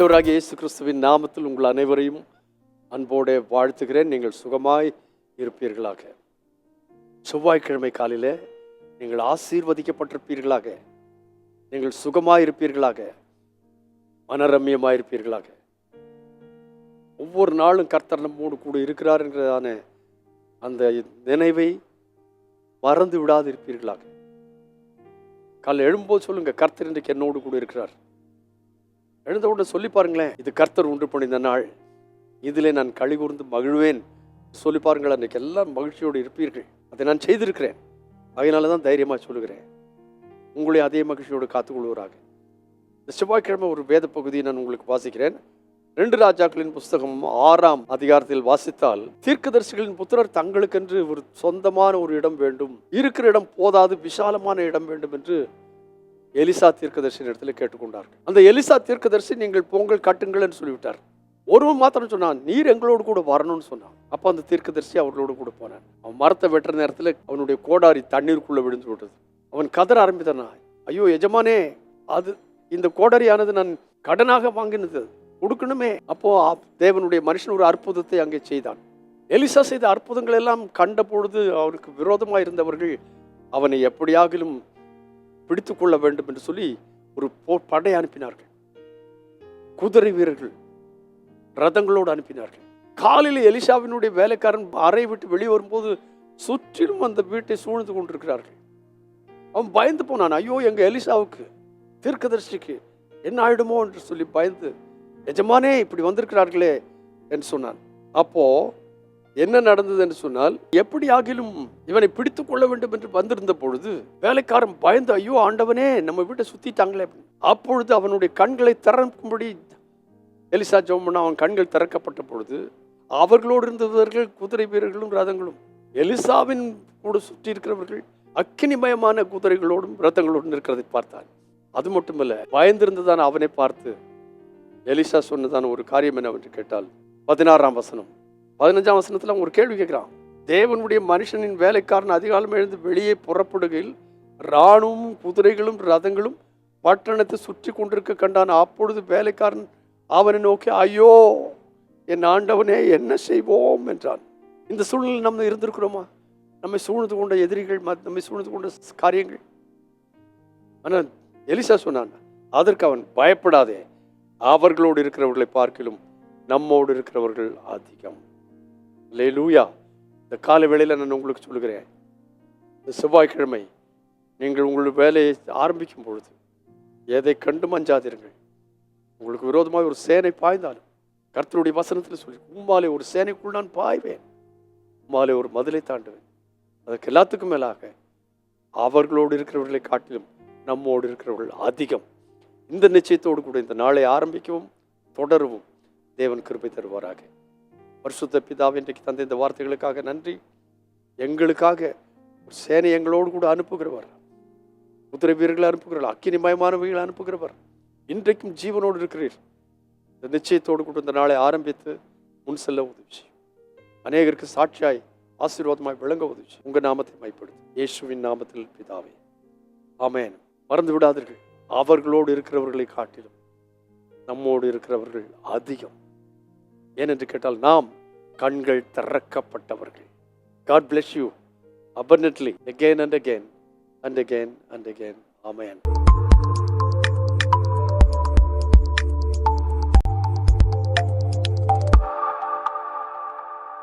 ஆண்டவராக இயேசு கிறிஸ்துவின் நாமத்தில் உங்கள் அனைவரையும் அன்போடு வாழ்த்துகிறேன். நீங்கள் சுகமாய் இருப்பீர்களாக. செவ்வாய்க்கிழமை காலையில் நீங்கள் ஆசீர்வதிக்கப்பட்டிருப்பீர்களாக. நீங்கள் சுகமாக இருப்பீர்களாக. மனரம்யமாக இருப்பீர்களாக ஒவ்வொரு நாளும் கர்த்தர் நம்மோடு கூட இருக்கிறார் என்கிறதான அந்த நினைவை மறந்து விடாது இருப்பீர்களாக காலைல எழும்போது சொல்லுங்க கர்த்தர் இன்றைக்கு என்னோடு கூட இருக்கிறார். எழுந்த உடனே சொல்லி பாருங்களேன் இது கர்த்தர் உண்டு பண்ணிந்த நாள். இதிலே நான் கழிவுர்ந்து மகிழ்வேன். சொல்லி பாருங்கள் அன்றைக்கு எல்லாம் மகிழ்ச்சியோடு இருப்பீர்கள். அதை நான் செய்திருக்கிறேன். அதனால தான் தைரியமாக சொல்லுகிறேன். உங்களை அதே மகிழ்ச்சியோடு காத்துக்கொள்வராக இந்த செவ்வாய்க்கிழமை ஒரு வேத பகுதியை நான் உங்களுக்கு வாசிக்கிறேன். ரெண்டு ராஜாக்களின் புஸ்தகம் ஆறாம் அதிகாரத்தில் வாசித்தால் தீர்க்கதரிசிகளின் புத்திரர் தங்களுக்கென்று ஒரு சொந்தமான ஒரு இடம் வேண்டும். இருக்கிற இடம் போதாது விசாலமான இடம் வேண்டும் என்று எலிசா தீர்க்கதரிசி இடத்துல கேட்டுக்கொண்டார்கள். அந்த எலிசா தீர்க்கதரிசி நீங்கள் பொங்கல் கட்டுங்கள் என்று சொல்லிவிட்டார். ஒருவன் மாத்திரம் சொன்னான் நீர் எங்களோடு கூட வரணும்னு சொன்னான். அப்போ அந்த தீர்க்கதரிசி அவர்களோடு கூட போனான் அவன் மரத்தை வெட்டுற நேரத்தில் அவனுடைய கோடாரி தண்ணீருக்குள்ளே விழுந்து விட்டது. அவன் கதற ஆரம்பித்தானா. ஐயோ எஜமானே அது இந்த கோடாரியானது நான் கடனாக வாங்கினது. கொடுக்கணுமே. அப்போ அப்- தேவனுடைய மனுஷன் ஒரு அற்புதத்தை அங்கே செய்தான். எலிசா செய்த அற்புதங்கள் எல்லாம் கண்ட பொழுது அவருக்கு விரோதமாக இருந்தவர்கள் அவனை எப்படியாகிலும் பிடித்து கொள்ள வேண்டும் என்று சொல்லி ஒரு போ- படை அனுப்பினார்கள். குதிரை வீரர்கள் ரதங்களோடு அனுப்பினார்கள். காலையில் எலிசாவினுடைய வேலைக்காரன் அறை விட்டு வெளியே வரும்போது சுற்றிலும் அந்த வீட்டை சூழ்ந்து கொண்டிருக்கிறார்கள். அவன் பயந்து போனான் ஐயோ எங்கள் எலிசாவுக்கு தீர்க்கதர்ஷிக்கு என்ன ஆயிடுமோ? என்று சொல்லி பயந்து எஜமானே இப்படி வந்திருக்கிறார்களே என்று சொன்னான். அப்போது என்ன நடந்தது என்று சொன்னால் எப்படி ஆகிலும் இவனை பிடித்து கொள்ள வேண்டும் என்று வந்திருந்த பொழுது வேலைக்காரன் பயந்து ஐயோ ஆண்டவனே நம்ம வீட்டை சுத்திட்டாங்களே அப்பொழுது அவனுடைய கண்களை திறக்கும்படி எலிசா ஜோமன் அவன் கண்கள் திறக்கப்பட்ட பொழுது அவர்களோடு இருந்தவர்கள் குதிரை வீரர்களும் ரதங்களும் எலிசாவின் கூட சுற்றி இருக்கிறவர்கள் அக்கினிமயமான குதிரைகளோடும் ரதங்களோடும் இருக்கிறதை பார்த்தான் அது மட்டுமல்ல பயந்திருந்ததான் அவனை பார்த்து எலிசா சொன்னதான ஒரு காரியம் என்னவென்று கேட்டால் பதினாறாம் வசனம். பதினஞ்சாம் வசனத்தில் அவங்க ஒரு கேள்வி கேட்கிறான். தேவனுடைய மனுஷனின் வேலைக்காரன் அதிகாலம் எழுந்து வெளியே புறப்படுகையில் இராணுவமும் குதிரைகளும் ரதங்களும் பட்டணத்தை சுற்றி கொண்டிருக்க கண்டான். அப்பொழுது வேலைக்காரன் அவனை நோக்கி ஐயோ என் ஆண்டவனே என்ன செய்வோம்? என்றான். இந்த சூழ்நிலை நம்ம இருந்திருக்கிறோமா? நம்மை சூழ்ந்து கொண்ட எதிரிகள் நம்மை சூழ்ந்து கொண்ட காரியங்கள். ஆனால் எலிசா சொன்னான் அதற்கு அவன் பயப்படாதே. அவர்களோடு இருக்கிறவர்களை பார்க்கிலும் நம்மோடு இருக்கிறவர்கள் அதிகம். லேலூயா இந்த காலை வேளையில் நான் உங்களுக்கு சொல்லுகிறேன். இந்த செவ்வாய்க்கிழமை நீங்கள் உங்களுடைய வேலையை ஆரம்பிக்கும் பொழுது எதை கண்டு மஞ்சாதிருங்கள். உங்களுக்கு விரோதமாக ஒரு சேனை பாய்ந்தாலும் கர்த்தருடைய வசனத்தில் சொல்லி உம்மாலே ஒரு சேனைக்குள் நான் பாய்வேன். உம்மாலே ஒரு மதிலை தாண்டுவேன். அதுக்கு எல்லாத்துக்கும் மேலாக அவர்களோடு இருக்கிறவர்களை காட்டிலும் நம்மோடு இருக்கிறவர்கள் அதிகம். இந்த நிச்சயத்தோடு கூட இந்த நாளை ஆரம்பிக்கவும் தொடரவும் தேவன் கிருப்பை தருவாராக. பரிசுத்த பிதாவை இன்றைக்கு தந்த இந்த வார்த்தைகளுக்காக நன்றி. எங்களுக்காக சேனை எங்களோடு கூட அனுப்புகிறவர். குதிரை வீரர்களை அனுப்புகிறவர் அக்கினிமயமானவைகளை அனுப்புகிறவர். இன்றைக்கும் ஜீவனோடு இருக்கிறீர். இந்த நிச்சயத்தோடு கூட இந்த நாளை ஆரம்பித்து முன் செல்ல உதவி அநேகருக்கு சாட்சியாய் ஆசீர்வாதமாய் விளங்க உதவி உங்கள் நாமத்தை மைப்படுத்து இயேசுவின் நாமத்தில் பிதாவே. ஆமேன். மறந்து விடாதீர்கள் அவர்களோடு இருக்கிறவர்களை காட்டிலும் நம்மோடு இருக்கிறவர்கள் அதிகம். ஏனென்று கேட்டால் நாம் கண்கள் திறக்கப்பட்டவர்கள் god bless you abundantly again and again and again and again ஆமையன்